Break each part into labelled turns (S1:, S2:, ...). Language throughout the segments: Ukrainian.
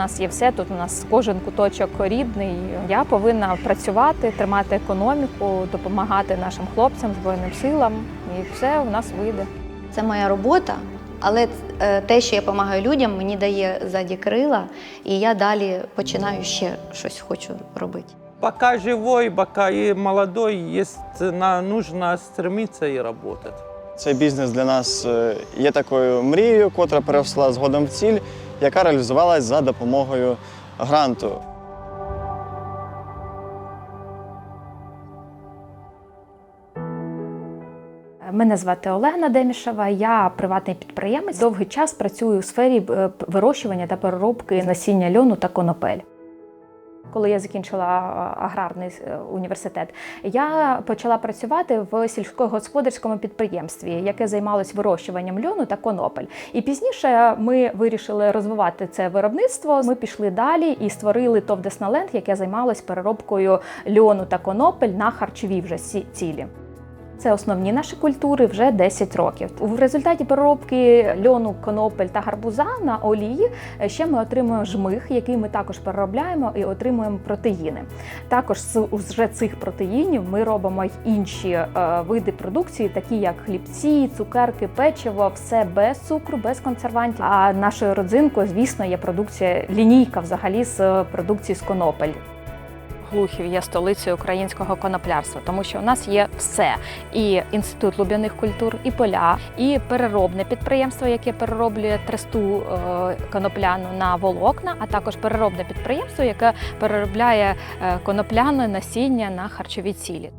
S1: нас є все. Тут у нас кожен куточок рідний. Я повинна працювати, тримати економіку, допомагати нашим хлопцям, збройним силам, і все у нас вийде.
S2: Це моя робота, але е, те, що я допомагаю людям, мені дає ззаді крила, і я далі починаю ще щось хочу робити.
S3: Пока живой, пока и молодой, есть, на, нужно стремиться и работать.
S4: Цей бізнес для нас е, є такою мрією, котра переросла згодом в ціль, яка реалізувалась за допомогою гранту.
S1: Мене звати Олена Демішева, я приватний підприємець. Довгий час працюю у сфері е, вирощування та переробки насіння льону та конопель. Коли я закінчила е, аграрний е, університет, я почала працювати в сільськогосподарському підприємстві, яке займалось вирощуванням льону та конопель. І пізніше ми вирішили розвивати це виробництво. Ми пішли далі і створили ТОВ Десналенд, яке займалось переробкою льону та конопель на харчові вже цілі. Це основні наші культури вже 10 років. В результаті переробки льону, конопель та гарбуза на олії е, ще ми отримуємо жмих, який ми також переробляємо і отримуємо протеїни. Також з вже цих протеїнів ми робимо й інші е, види продукції, такі як хлібці, цукерки, печиво, все без цукру, без консервантів. А нашою родзинкою, звісно, є продукція лінійка взагалі з продукції з конопель. Глухів є столицею українського коноплярства, тому що у нас є все: і інститут луб'яних культур, і поля, і переробне підприємство, яке перероблює тресту е, конопляну на волокна, а також переробне підприємство, яке переробляє е, конопляне насіння на харчові цілі.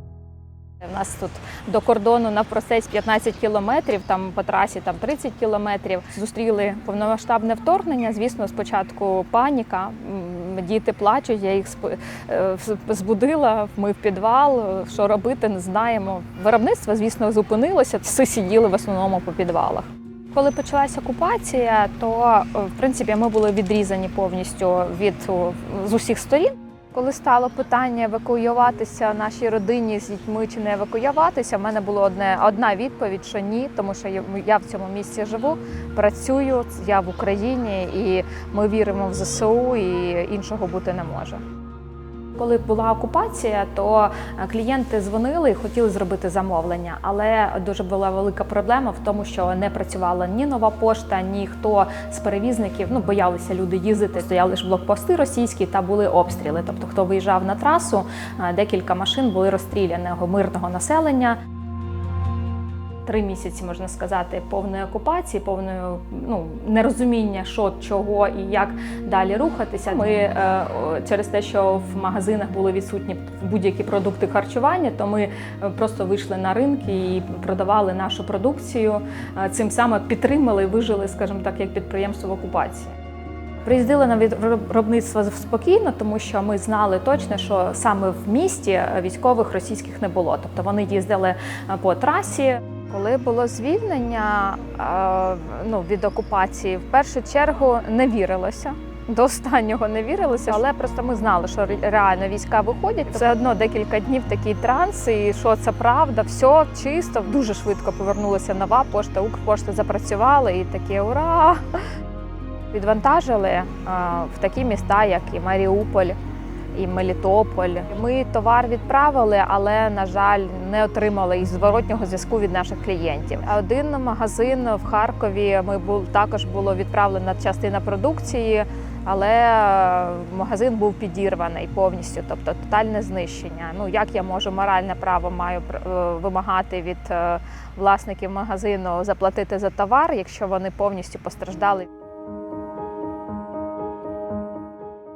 S1: У нас тут до кордону на просець 15 кілометрів, там по трасі там 30 кілометрів. Зустріли повномасштабне вторгнення. Звісно, спочатку паніка. Діти плачуть, я їх е, збудила, ми в підвал. е, Що робити, не знаємо. Виробництво, звісно, зупинилося. Всі сиділи в основному по підвалах. Коли почалася окупація, то е, в принципі ми були відрізані повністю від з усіх сторін. Коли стало питання евакуюватися нашій родині з дітьми чи не евакуюватися, в мене була одне одна відповідь, що ні, тому що я- в цьому місці живу, працюю, я в Україні, і ми віримо в ЗСУ, і іншого бути не може. Коли була окупація, то е, клієнти дзвонили і хотіли зробити замовлення, але дуже була велика проблема в тому, що не працювала ні нова пошта, ні хто з перевізників. Ну боялися люди їздити. Стояли ж блокпости російські та були обстріли. Тобто, хто виїжджав на трасу, е, декілька машин були розстріляного мирного населення. Три місяці можна сказати повної окупації, повної ну нерозуміння, що чого і як далі рухатися. Ми е, через те, що в магазинах були відсутні будь-які продукти харчування, то ми е, просто вийшли на ринки і продавали нашу продукцію. Е, Цим саме підтримали вижили, скажімо так, як підприємство в окупації. Приїздили на виробництво спокійно, тому що ми знали точно, що саме в місті військових російських не було. Тобто вони їздили е, по трасі. Коли було звільнення е, ну, від окупації, в першу чергу не вірилося. До останнього не вірилося, але просто ми знали, що реально війська виходять. Все одно декілька днів такий транс, і що це правда, все чисто. Дуже швидко повернулася нова пошта, Укрпошта запрацювали і таке ура! Відвантажили е, в такі міста, як і Маріуполь, і Мелітополь. Ми товар відправили, але на жаль, не отримали і зворотнього зв'язку від наших клієнтів. Один магазин в Харкові ми був також було відправлена частина продукції, але е, магазин був підірваний повністю, тобто тотальне знищення. Ну як я можу моральне право маю е, вимагати від е, власників магазину заплатити за товар, якщо вони повністю постраждали?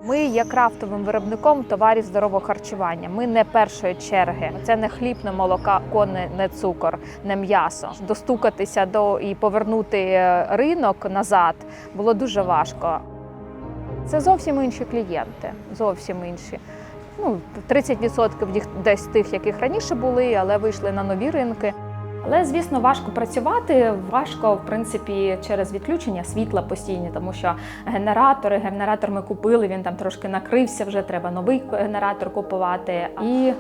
S1: Ми є крафтовим виробником товарів здорового харчування. Ми не першої черги. Це не хліб, не молоко, не, не цукор, не м'ясо. Достукатися до і повернути е, ринок назад було дуже важко. Це зовсім інші клієнти, зовсім інші. Ну, 30% їх десь тих, яких раніше були, але вийшли на нові ринки. Але звісно, важко працювати. Важко, в принципі, через відключення світла постійні, тому що генератори, генератор ми купили, він там трошки накрився, вже треба новий генератор купувати. І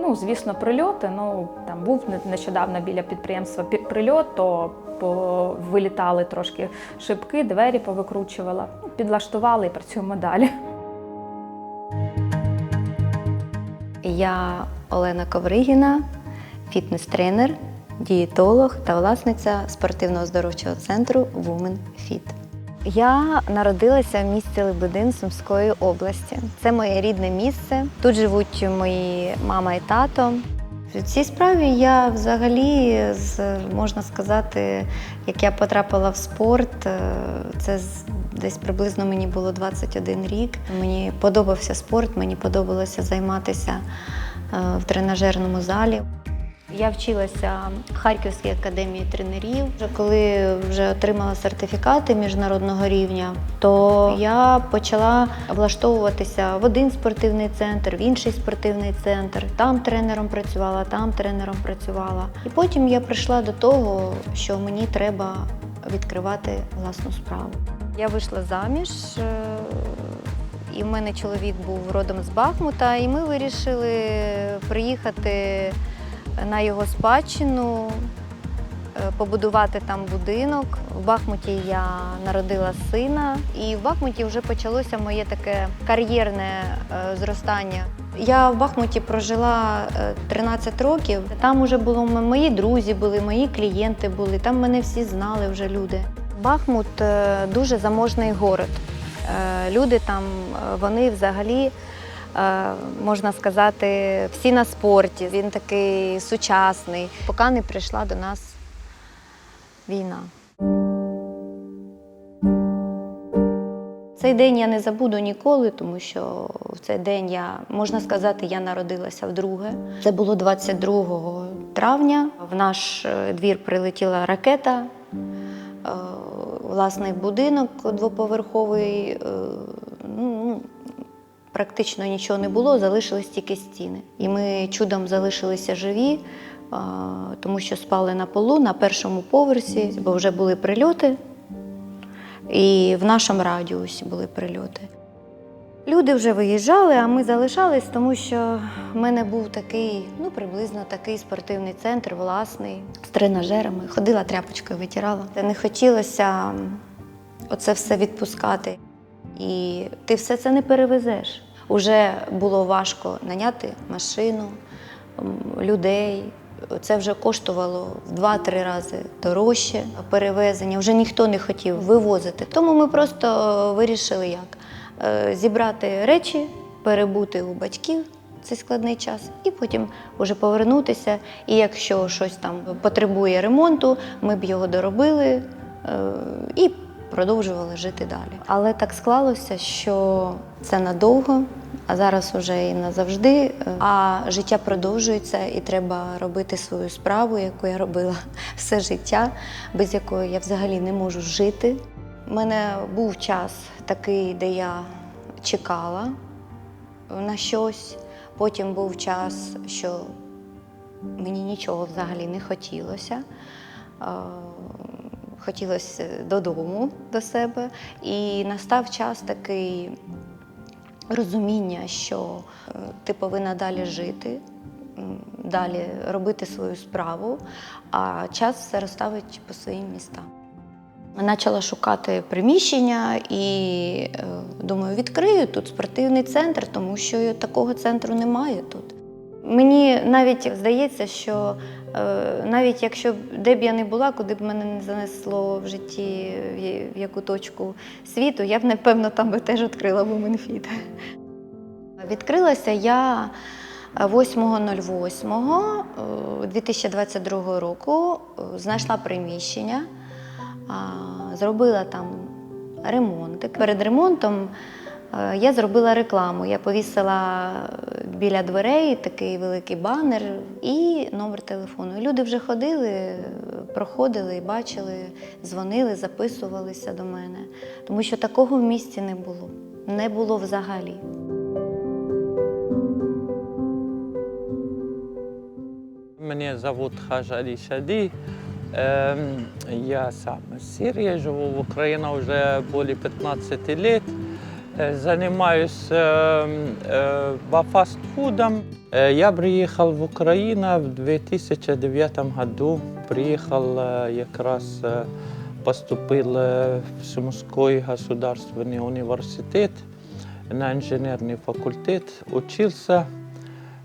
S1: ну, звісно, прильоти. Ну там був не- нещодавно біля підприємства прильот, то вилітали трошки шибки, двері повикручувала. Ну, Підлаштували і працюємо далі.
S2: Я Олена Ковригіна, фітнес-тренер, дієтолог та власниця спортивно-оздоровчого центру Women Fit. Я народилася в місті Лебедин Сумської області. Це моє рідне місце. Тут живуть мої мама і тато. В цій справі я взагалі, можна сказати, як я потрапила в спорт, е, це десь приблизно мені було 21 рік. Мені подобався спорт, мені подобалося займатися е, в тренажерному залі. Я вчилася в Харківській академії тренерів. Вже коли вже отримала сертифікати міжнародного рівня, то я почала влаштовуватися в один спортивний центр, в інший спортивний центр. Там тренером працювала, там тренером працювала. І потім я прийшла до того, що мені треба відкривати власну справу. Я вийшла заміж. е, І в мене чоловік був родом з Бахмута, і ми вирішили приїхати на його спадщину, е, побудувати там будинок. В Бахмуті я народила сина, і в Бахмуті вже почалося моє таке кар'єрне е, зростання. Я в Бахмуті прожила е, 13 років. Там вже було мої друзі, були мої клієнти були. Там мене всі знали вже люди. Бахмут е, дуже заможний город. Е, Люди там, е, вони взагалі, е, можна сказати, всі на спорті. Він такий сучасний, поки не прийшла до нас війна. Цей день я не забуду ніколи, тому що в цей день я, можна сказати, я народилася вдруге. Це було 22 травня. В наш е, двір прилетіла ракета. Е, Власний будинок двоповерховий. е, Ну, практично нічого не було, залишились тільки стіни. І ми чудом залишилися живі, тому що спали на полу на першому поверсі, бо вже були прильоти. І в нашому радіусі були прильоти. Люди вже виїжджали, а ми залишались, тому що в мене був такий, ну приблизно такий спортивний центр, власний, з тренажерами. Ходила тряпочкою, витирала. Не хотілося оце все відпускати. І ти все це не перевезеш. Уже було важко наняти машину, людей. Це вже коштувало в 2-3 рази дорожче перевезення. Вже ніхто не хотів вивозити. Тому ми просто вирішили як Е, зібрати речі, перебути у батьків цей складний час, і потім вже повернутися. І якщо щось там потребує ремонту, ми б його доробили е, і продовжували жити далі. Але так склалося, що це надовго, а зараз уже і назавжди. Е, А життя продовжується, і треба робити свою справу, яку я робила все життя, без якої я взагалі не можу жити. У мене був час такий, де я чекала на щось. Потім був час, що мені нічого взагалі не хотілося. Хотілося додому до себе. І настав час такий розуміння, що е, ти повинна далі жити, далі робити свою справу, а час все розставить по своїм містам. Почала шукати приміщення і е, думаю, відкрию тут спортивний центр, тому що такого центру немає тут. Мені навіть здається, що е, навіть якщо де б я не була, куди б мене не занесло в житті в яку точку світу, я б напевно там би теж відкрила Womenfit. Відкрилася я 8.08 е, 2022 року, е, знайшла приміщення, зробила там ремонтик. Перед ремонтом я зробила рекламу. Я повісила біля дверей такий великий банер і номер телефону. Люди вже ходили, проходили, бачили, дзвонили, записувалися до мене, тому що такого в місті не було. Не було взагалі.
S3: Меня зовут Хаж Али Шади. Я сам из Сирии, живу в Украине уже более 15 лет. Э, Занимаюсь э, э, по фастфудам. Э, Я приехал в Украину в 2009 году. Приехал э, якраз э, поступил э, в Сумской государственный университет на инженерный факультет. Учился,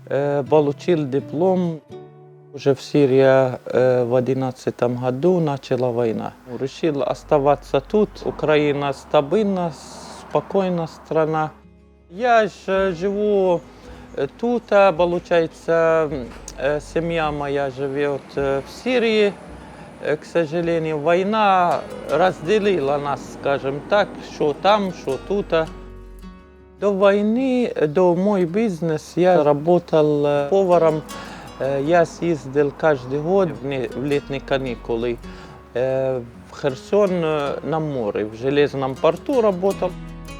S3: э, получил диплом. Уже в Сирии э, в 2011 году начала война. Решил оставаться тут. Украина стабильна, спокойная страна. Я же живу э, тут, а получается, э, семья моя живет э, в Сирии. Э, К сожалению, война разделила нас, скажем так, что там, что тут. До войны, до мой бизнес, я работал э, поваром. Э, Я съездил каждый год в не- в летние каникулы э, в Херсон э, на море, в железном порту работал.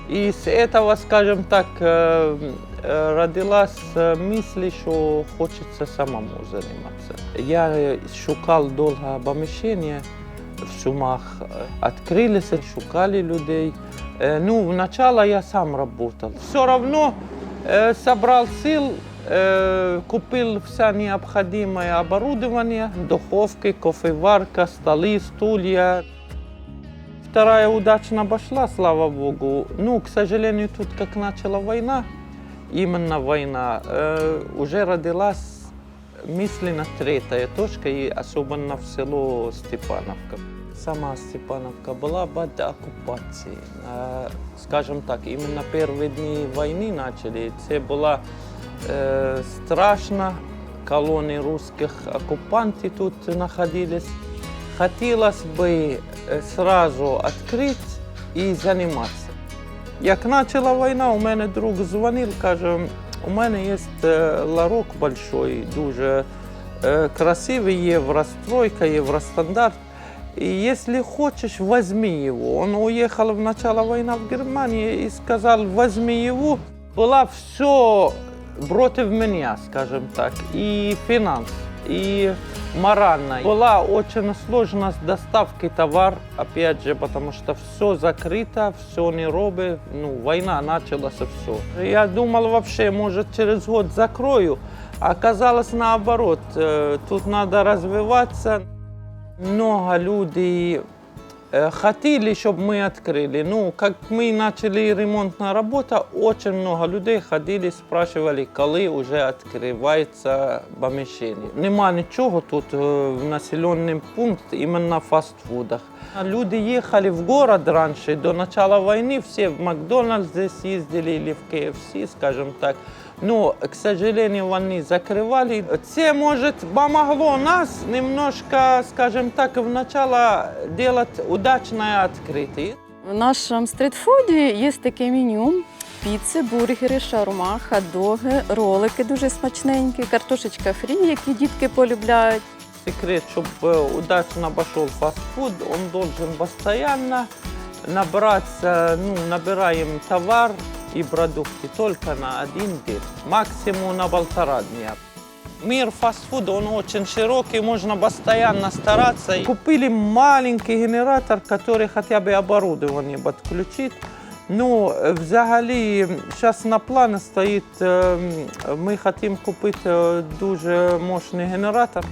S3: И с этого, скажем так, э, э, родилась э, мысль, что хочется самому заниматься. Я шукал долго помещение в Сумах. Открылись, шукали людей. Ну, вначале я сам работал. Все равно собрал сил, купил все необходимое оборудование, духовки, кофеварка, столы, стулья. Вторая удачно обошла, слава богу. Ну, к сожалению, тут как начала война, именно война, э, уже родилась мысленно третья точка, и особенно в село Степановка. Сама Степановка была под оккупацией. Э, скажем так, именно первые дни войны начали. Это было э, страшно. Колонии русских оккупантов тут находились. Хотелось бы е, сразу открыть і займатися. Як почала війна, у мене друг дзвонив, каже, у мене є е, ларок большой, дуже е, красивий, євростройка, євростандарт. И если хочешь, возьми его. Он уехал в начало войны в Германию и сказал, возьми его. Было все против меня, скажем так, и финанс, и морально. Была очень сложность доставки товар, опять же, потому что все закрыто, все не робит. Ну, война началась и все. Я думал вообще, может, через год закрою. А Оказалось наоборот, Э, тут надо развиваться. Много людей э, хотели, чтобы мы открыли. Ну, как мы начали ремонтная работа, очень много людей ходили, спрашивали, коли уже открывается помещение. Нема ничего тут э, в населенный пункт именно в фастфудах. А Люди ехали в город раньше, до начала войны все в Макдональдс здесь ездили или в КФС, скажем так. Но, к сожалению, они закрывали. Це, может, помогло нас немножко, скажем так, вначале делать удачное открытие.
S5: В нашому стрітфуді є таке меню: піци, бургери, шаурма, хот-доги, ролики дуже смачненькі, картошечка фрі, які дітки полюбляють.
S3: Секрет, чтобы удачно пошел фастфуд, он должен постоянно набраться, ну, набираем товар и продукты только на один день, максимум на полтора дня. Мир фастфуда, он очень широкий, можно постоянно стараться. Купили маленький генератор, который хотя бы оборудование подключит. Ну, е, взагалі, зараз на плані стоїть, е, ми хочемо купити е, дуже мощний генератор.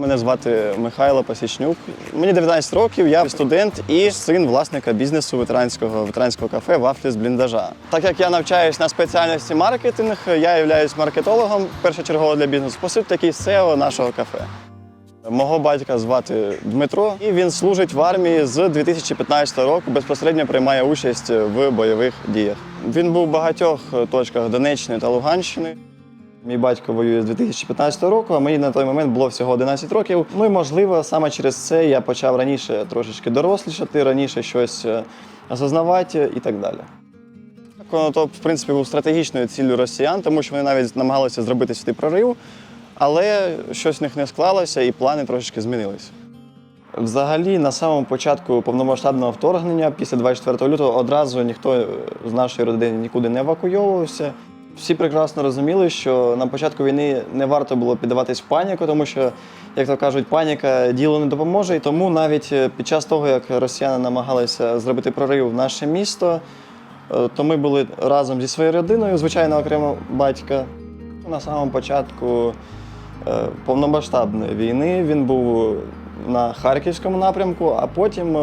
S4: Мене звати Михайло Пасічнюк. Мені 19 років, я студент і син власника бізнесу ветеранського ветеранського кафе Вафлі з бліндажа. Так як я навчаюсь на спеціальності маркетинг, я являюсь маркетологом першочергово для бізнесу. По суті, такий SEO нашого кафе. Мого батька звати Дмитро, і він служить в армії з 2015 року. Безпосередньо приймає участь в бойових діях. Він був в багатьох точках Донеччини та Луганщини. Мій батько воює з 2015 року, а мені на той момент було всього 11 років. Ну і можливо, саме через це я почав раніше трошечки дорослішати, раніше щось е, осознавати і так далі. То, в принципі, був стратегічною ціллю росіян, тому що вони навіть намагалися зробити сюди прорив, але щось в них не склалося і плани трошечки змінилися. Взагалі, на самому початку повномасштабного вторгнення, після 24 лютого, одразу ніхто з нашої родини нікуди не евакуйовувався. Всі прекрасно розуміли, що на початку війни не варто було піддаватись в паніку, тому що, як то кажуть, паніка ділу не допоможе. І тому навіть е, під час того, як росіяни намагалися зробити прорив в наше місто, е, то ми були разом зі своєю родиною, звичайно, окремо батька. На самому початку е, повномасштабної війни він був на Харківському напрямку, а потім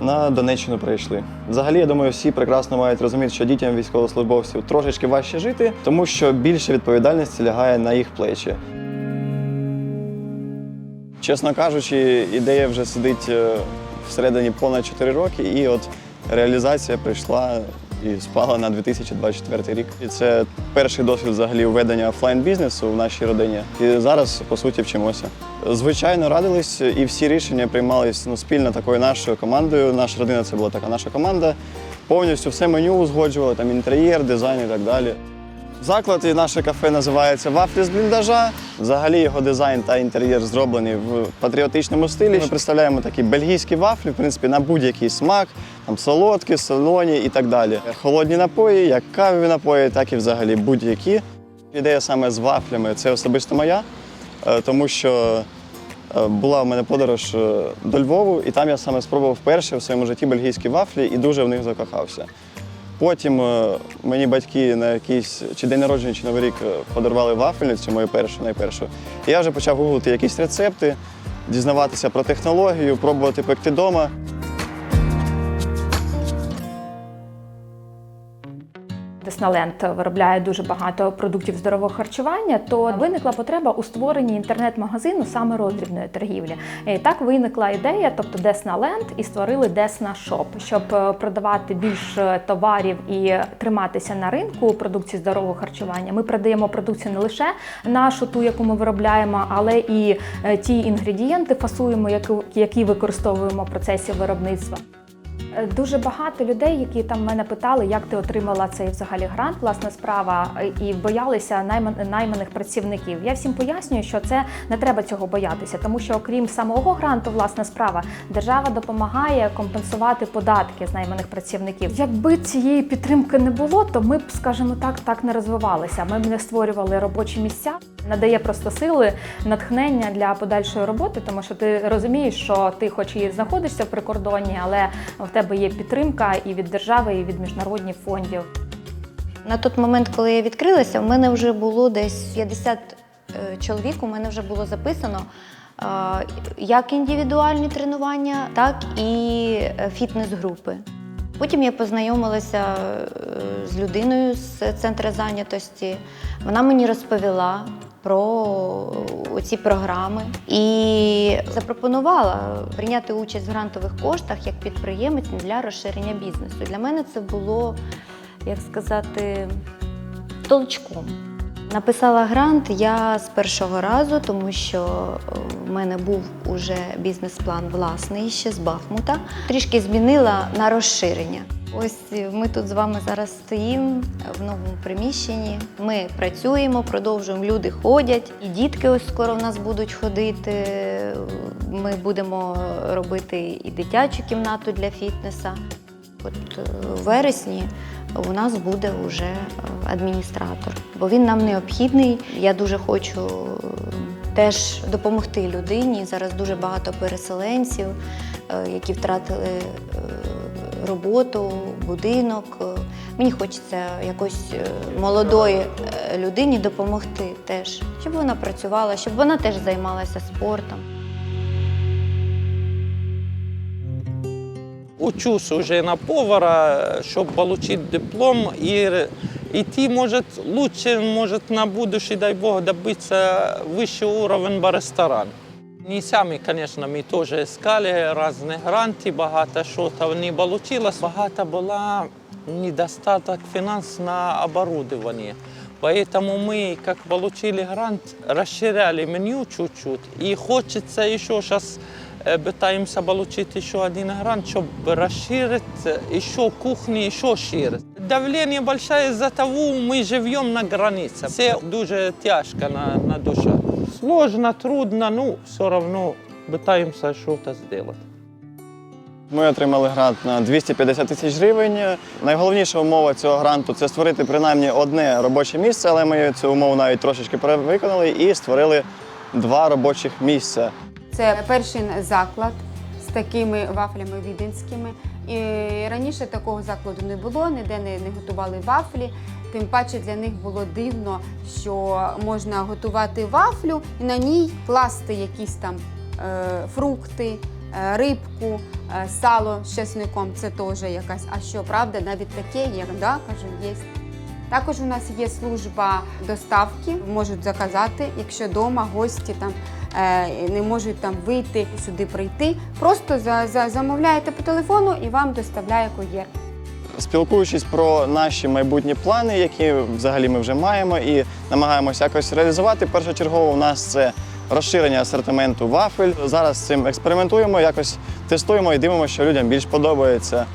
S4: на Донеччину прийшли. Взагалі, я думаю, всі прекрасно мають розуміти, що дітям військовослужбовців трошечки важче жити, тому що більше відповідальності лягає на їх плечі. Чесно кажучи, ідея вже сидить е, всередині понад 4 роки, і от реалізація прийшла і спала на 2024 рік. І це перший досвід взагалі введення офлайн бізнесу в нашій родині. І зараз по суті вчимося. Звичайно, радились, і всі рішення приймались ну, спільно такою нашою командою. Наша родина це була така наша команда. Повністю все меню узгоджували, там інтер'єр, дизайн і так далі. Заклад і наше кафе називається Вафлі з бліндажа. Взагалі його дизайн та інтер'єр зроблені в патріотичному стилі. Ми представляємо такі бельгійські вафлі, в принципі, на будь-який смак, там солодкі, солоні і так далі. Холодні напої, як кавові напої, так і взагалі будь-які. Ідея саме з вафлями це особисто моя, е, тому що е, була в мене подорож е, до Львову, і там я саме спробував вперше в своєму житті бельгійські вафлі і дуже в них закохався. Потім е, мені батьки на якийсь чи день народження, чи новий рік е, подарували вафельницю, мою першу, найпершу. І я вже почав гуглити якісь рецепти, дізнаватися про технологію, пробувати пекти вдома.
S1: Десналенд виробляє дуже багато продуктів здорового харчування, то виникла потреба у створенні інтернет-магазину саме роздрібної торгівлі. І так виникла ідея, тобто Десналенд, і створили Десна Шоп, щоб е, продавати більше товарів і триматися на ринку продукції здорового харчування. Ми продаємо продукцію не лише нашу, ту, яку ми виробляємо, але і е, ті інгредієнти фасуємо, які використовуємо в процесі виробництва. Е, Дуже багато людей, які там мене питали, як ти отримала цей взагалі грант, власна справа, і боялися найман- найманих працівників. Я всім пояснюю, що це не треба цього боятися, тому що окрім самого гранту, власна справа, держава допомагає компенсувати податки з найманих працівників. Якби цієї підтримки не було, то ми б, скажімо так, так не розвивалися. Ми б не створювали робочі місця. Надає просто сили, натхнення для подальшої роботи, тому що ти розумієш, що ти, хоч і знаходишся в прикордонні, але в тебе є підтримка і від держави, і від міжнародних фондів.
S2: На той момент, коли я відкрилася, в мене вже було десь 50 е, чоловік, у мене вже було записано е, як індивідуальні тренування, так і е, фітнес-групи. Потім я познайомилася з людиною з центру зайнятості. Вона мені розповіла про ці програми і запропонувала прийняти участь в грантових коштах як підприємець для розширення бізнесу. Для мене це було, як сказати, толчком. Написала грант я з першого разу, тому що е, в мене був уже бізнес-план власний ще з Бахмута. Трішки змінила на розширення. Ось е, ми тут з вами зараз стоїмо в новому приміщенні. Ми працюємо, продовжуємо, люди ходять. І дітки ось скоро в нас будуть ходити. Ми будемо робити і дитячу кімнату для фітнеса. От е, вересні у нас буде вже е, адміністратор, бо він нам необхідний. Я дуже хочу е, теж допомогти людині. Зараз дуже багато переселенців, які втратили роботу, будинок. Мені хочеться якось молодої людині допомогти теж, щоб вона працювала, щоб вона теж займалася спортом.
S3: Учусь уже на повара, щоб отримати диплом і идти, может, лучше, может, на будущее, дай Бог, добиться высший уровень в ресторан. Не сами, конечно, мы тоже искали разные гранты, багато что-то не получилось. Багато была недостаток финансов на оборудование. Поэтому мы, как получили грант, расширяли меню чуть-чуть. И хочется еще сейчас пытаемся получить еще один грант, чтобы расширить еще кухни, еще шире. Давление большое из-за того, мы живем на границе. Все дуже тяжко на, на душе. Сложно, трудно, ну, все равно пытаемся что-то сделать.
S4: Ми отримали грант на 250 тисяч гривень. Найголовніша умова цього гранту це створити принаймні одне робоче місце, але ми цю умову навіть трошечки перевиконали і створили два робочих місця.
S6: Це перший заклад з такими вафлями віденськими. І раніше такого закладу не було, ніде не, не готували вафлі. Тим паче для них було дивно, що можна готувати вафлю і на ній класти якісь там е, фрукти, е, рибку, е, сало з чесником. Це теж якась. А що правда, навіть таке є, да? кажу, є. Також у нас є служба доставки, можуть заказати, якщо вдома гості там е, не можуть там вийти сюди прийти. Просто за, за, замовляєте по телефону і вам доставляє кур'єр.
S4: Спілкуючись про наші майбутні плани, які взагалі ми вже маємо, і намагаємося якось реалізувати. Першочергово у нас це розширення асортименту вафель. Зараз цим експериментуємо, якось тестуємо і дивимося, що людям більш подобається.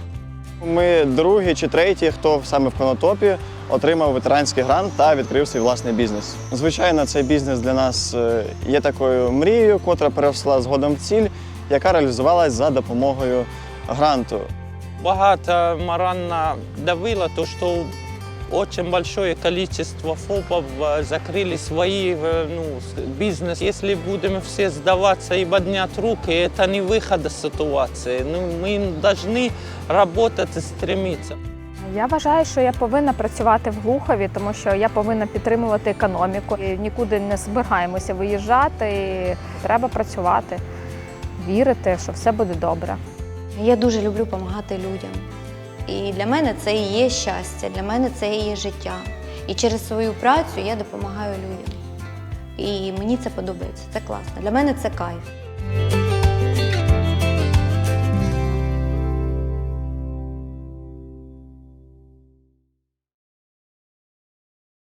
S4: Ми другі чи треті, хто саме в конотопі отримав ветеранський грант та відкрив свій власний бізнес. Звичайно, цей бізнес для нас е, є такою мрією, котра переросла згодом в ціль, яка реалізувалась за допомогою гранту.
S3: Багато морально давило то, что очень большое количество ФОПов э, закрыли свои э, ну, с- бизнес. Если будем все сдаваться и поднять руки, это не выход из ситуации. Ну, мы должны работать и стремиться.
S1: Я вважаю, що я повинна працювати в Глухові, тому що я повинна підтримувати економіку. І нікуди не збираємося виїжджати. І треба працювати, вірити, що все буде добре.
S2: Я дуже люблю допомагати людям. І для мене це і є щастя, для мене це і є життя. І через свою працю я допомагаю людям. І мені це подобається, це класно. Для мене це кайф.